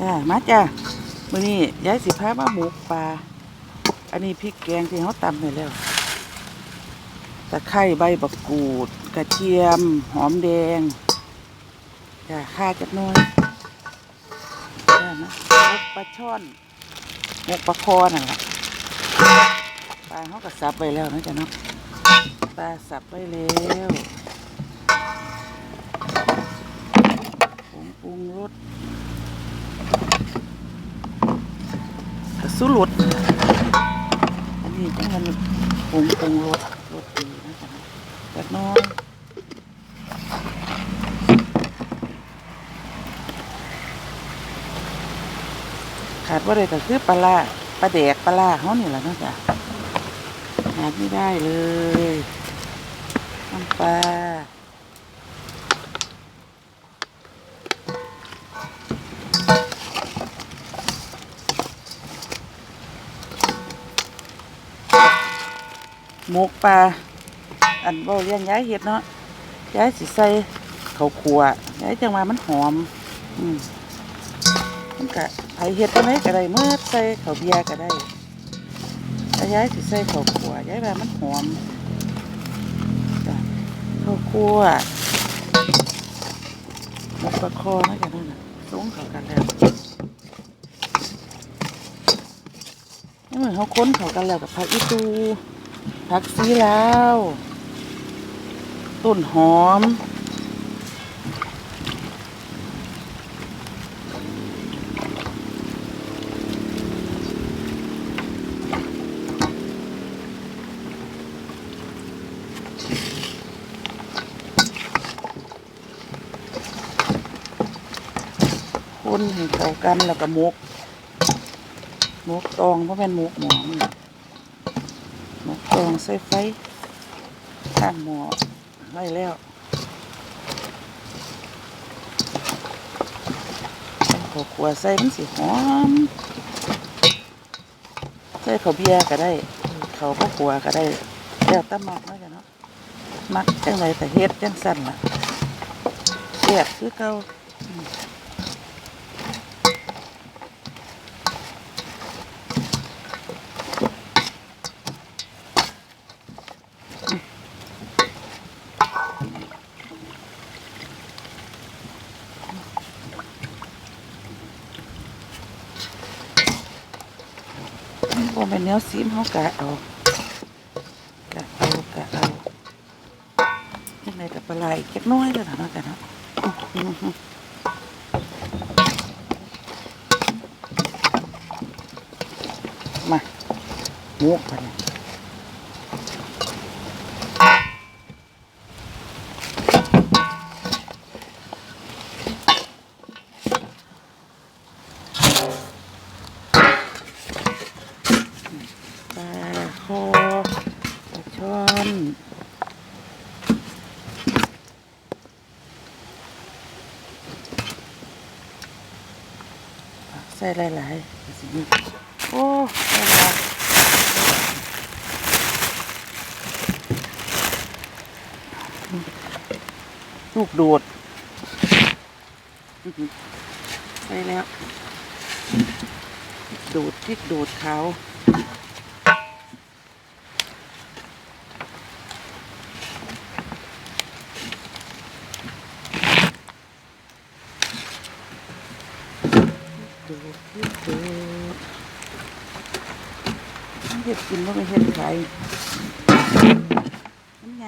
จ้ามาจ้ามื้อนี้ยายสิพามาหมูปลา อันนี้พริกแกงที่เขาตำไปแล้ว ตะไคร้ใบบักกูด กระเทียม หอมแดงจ้าข่าจักน่อยจ้านะปลาช่อนหมกปลาคอนั่นแหละปลาเขาก็สับไว้แล้วนะจ๊ะเนาะปลาสับไว้แล้วผงปรุงรส กระ สุรุดอันนี้จังมันปรุงปรุงรสรสดีนะจ๊ะจักหน้อยขาดว่าเลยก็คือปลาร้าปลาแดกปลาร้าเขานี่แหละนาะจ๊ะขาดไม่ได้เลยน้ำปลา หมกปลาอันบ่เลี้ยงย้ายเห็ดเนาะย้ายสิใส่ข้าวคั่วย้ายจังว่ามันหอม อืมมันกะไผเห็ดจังไดก็ได้เมื่อใส่ข้าวเบียร์ก็ได้ย้ายสิใส่ข้าวคั่วย้ายว่ามันหอมข้าวคั่วหมกปลาคอนะจ๊ะนั่นน่ะสูงเข้ากันแล้วนี่เหมือนเขาค้นเขากันแล้วกับผักอีตู ผักซีลาวต้นหอม คนให้เข้ากันแล้วก็หมกหมกตองเพราะเป็นหมกหมอมนี่ห มกตองใส่ไฟข้างหม้อไว้แล้วใส่ข้าวขัวใส่มันสิหอมใส่ข้าวเบียร์ก็ได้ข้าวข้าวขัวก็ได้แล้วแตะมักเนาะจ้ะเนาะมักจังไรแต่เฮ็ดจังสั่นล่ะแซ่บคือเก่า พอเนื้อซีมเขากะเอากะเอากะเอายังไงกับปลาไหลเก็บน้อยเลยนะเนากันนะมาหมูไปเนี่ ใส่หลายๆสิมีโอ้หลายลูกโดดใส่แล้ว โดดที่โดดเขาว ดูดูดู เห็ดกินว่าไม่เห็ดไข่มันไง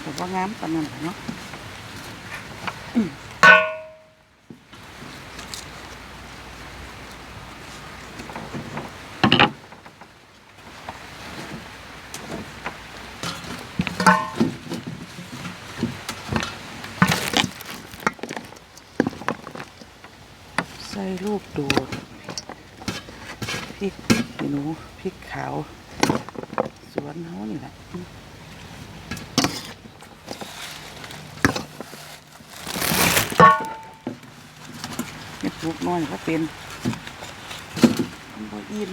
แต่ว่างามปานนั้นล่ะเนาะอืมใส่ลูกโดูพริกหนูพริกขาว สวนเขานี่แหละนี่ปลูกน้อยก็เป็นมันบ่อิ่ม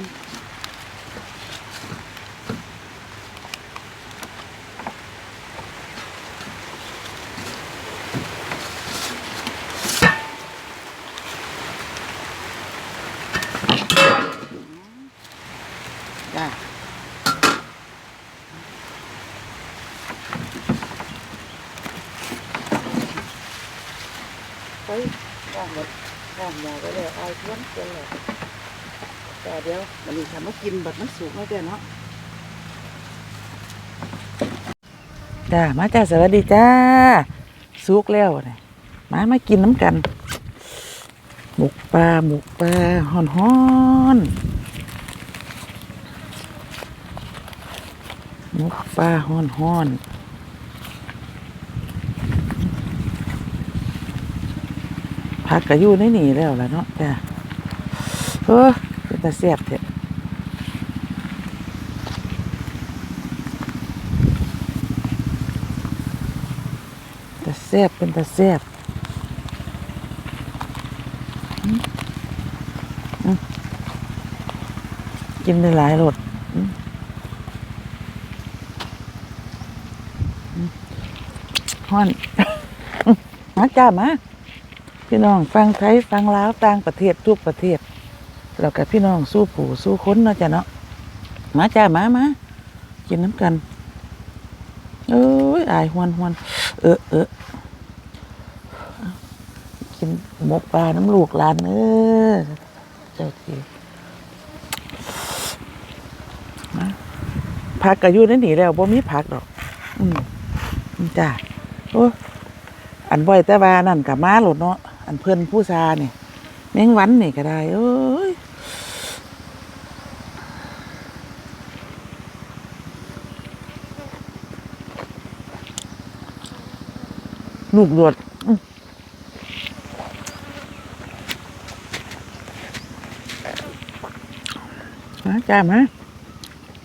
ย่างหมดย่างหมอไปเลยไอ้เพื่อนเกินเลยแต่เดี๋ยวมันนี่ทำมากินแบัดมันสุกแล้วเด้อเนาะจ้ามาจ้าสวัสดีจ้าสุกแล้วนี่มามากินน้ำกันหมกปลาหมกปลาห่อนห่อนหมกปลาห่อนห่อน พักก็อยู่ในนี่แล้วล่ะเนาะจ้าเออเป็นตาเสียบเถอะตาเสียบเป็นตาเสียบกินได้หลายรสฮ้อนมาจ้ามา พี่น้องฟังไทยฟังลาวต่างประเทศทุกประเทศแล้วกับพี่น้องสู้ผู้สู้คนเนาะจ้ะเนาะมาจ้ามามากินน้ำกันเอ้ยอายหวนหวนเออเออกินหมกปลาน้ำลูกหลานเออเจ้าทีผักก็อยู่ในนี่แล้วบ่มีผักดอก อืมจ้าโอ้อันบ่อยแต่ว่านั่นกับมาหลดเนาะ อันเพิ่อนผู้ซาเนี่ยแมงวันนี่ก็ได้เอ้ยลูกหลวดอืมาจ้ามา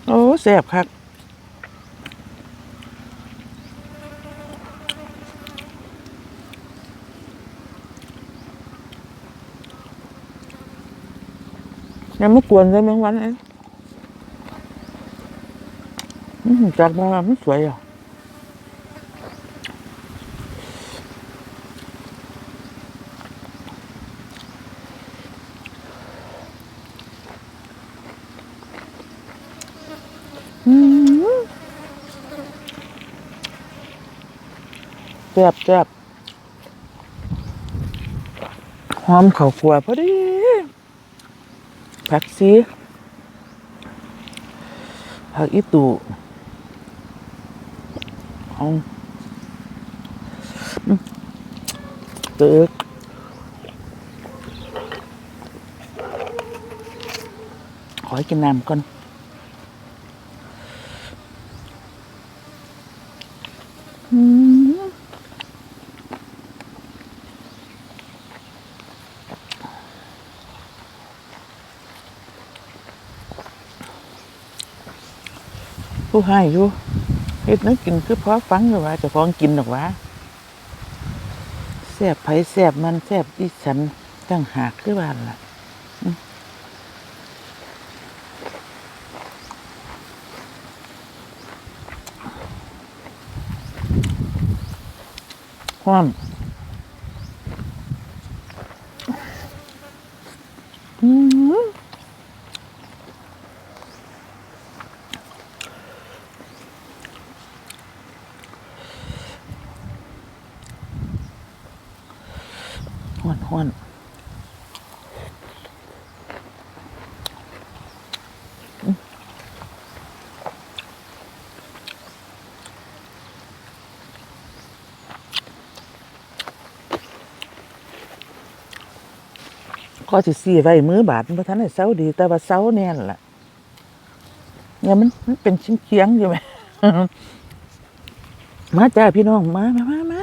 โอ้แซ่บคัก ยังไม่กวนเลยแมงวันเองจากมาไม่สวยอะอืมแซ่บแซ่บหอมข้าวคั่วพอดี ผักซีผักอีตูเอาอืมเตึกขอให้กินน้ำก่อน ผู้ให้อยู่เฮ็ดนึกกินคือพอฟังหรือว่าจะฟ้องกินหรอกว่าแซ่บไผแซ่บมันแซ่บอีฉันตั้งหากคือบ้านล่ะอืมความ ก็สิสีไว้มือบาดเพราะท่านได้เสาดี แต่ว่าเสาเนี่ยแหละเนี่ยมันมันเป็นชิ้นเคียงอยู่ไหมมาจ้าพี่น้องมามามามา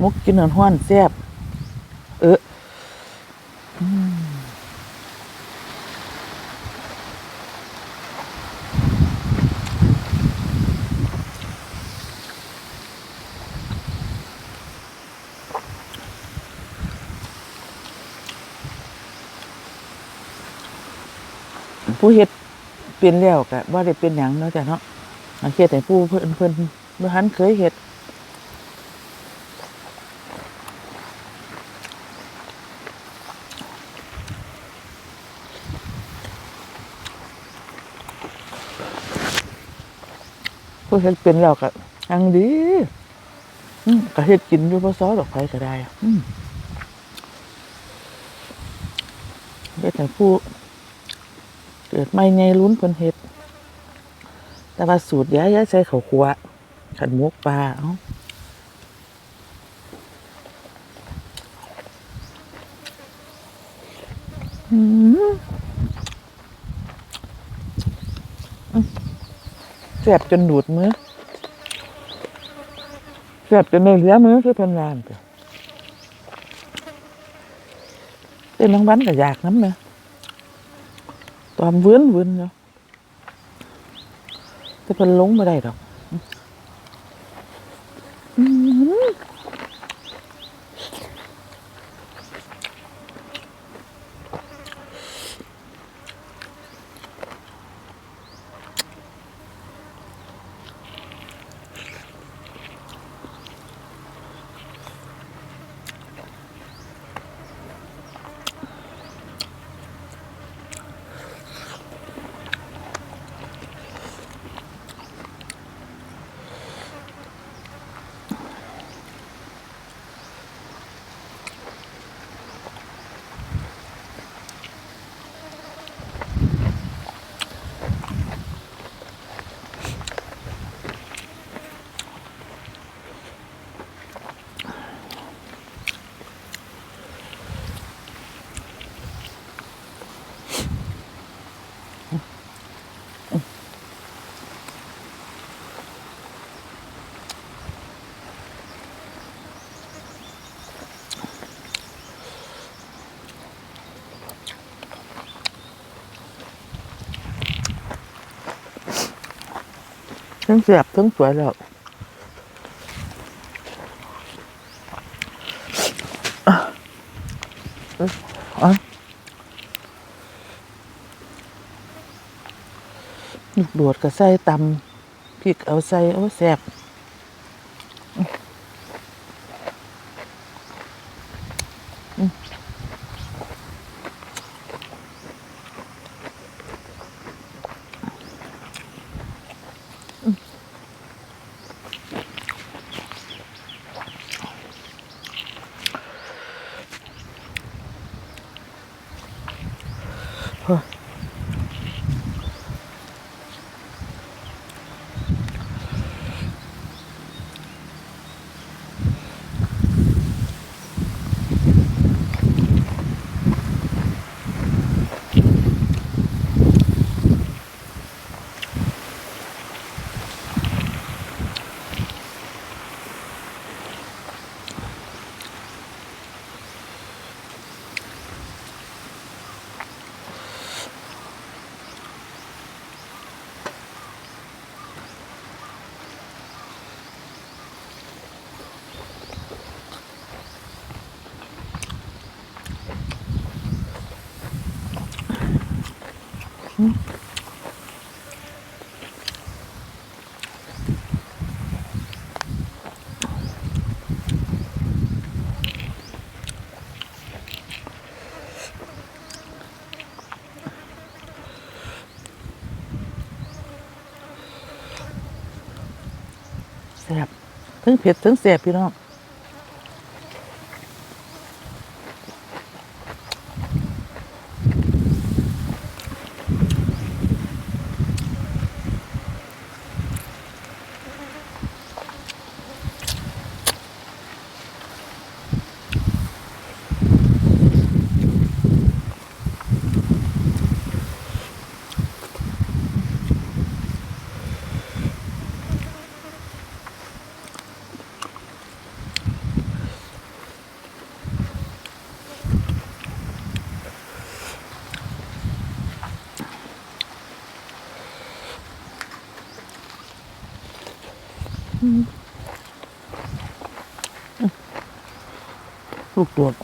มุกกินนอนห้อนแซ่บ ผู้เฮ็ดเป็นแล้วกะว่ได้เป็นหยังเนาะจ้ะเนาะอันเฮ็ดให้ผู้เพิ่นเพิ่นเมื่อหันเคยเฮ็ดผู้เฮ็ดเป็นแล้วก็อังดีก็เฮ็ดกินอยู่บ่ซ้อดอกไผก็ได้อะอืมเฮ็ดให้ผู้ เกิดใหม่ไงลุ้นเพิ่นเฮ็ด แต่ว่าสูตรย้ายย้ายใส่ข้าวคั่วขันหมกปลาเอ้าอืมแซ่บจนดูดมือแซ่บจนในเหลือมือคือเพิ่นวานเด้อเต้นทั้งวันก็อยากน้ำเนะ ตอนเวื้นเวื้นเนาะแต่เพิ่นลงบ่ได้ดอก ทั้งแซ่บทั้งสวยแล้วอะเอ้ยอะลูกโดดก็ใส่ตำพริกเอาใส่โอ้แซ่บอืมแซ่บ ทั้งเผ็ดทั้งแซ่บพี่น้อง ลูกตรวจ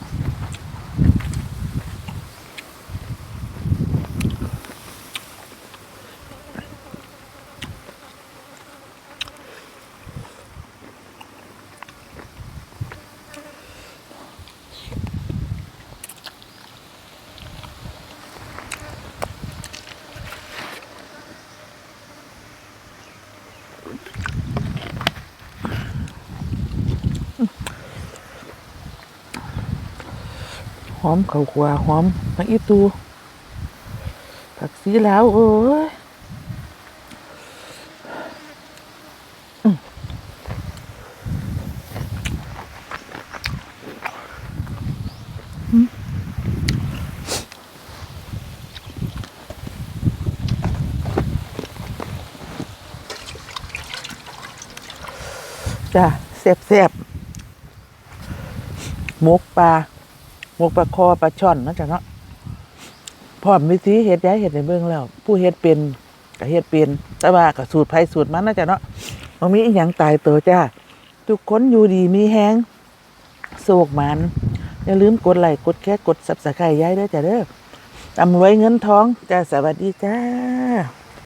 อมเข้าวคั่วหอมผักอีตูผักสีแลาวโอ้ยอืมอืมจ้ะแซ่บแซ่บๆหมกปลา หมกปลาคอปลาช่อนนาะจ้ะเนาะพร้อมวิธีเฮ็ดย้ายเฮ็ดในเบิ่งแล้ว ผู้เฮ็ดเป็นก็เฮ็ดเป็นแต่ว่าก็สูตรไผสูตรมันนาะจ้ะเนาะบ่มีอีหยังตายตัวจ้าทุกคนอยู่ดีมีแฮงโศกมันอย่าลืมกดไลค์กดแชร์กด Subscribe ย้ายด้อจ้ะเด้อร่ำรวยเงินทองจ้าสวัสดีจ้า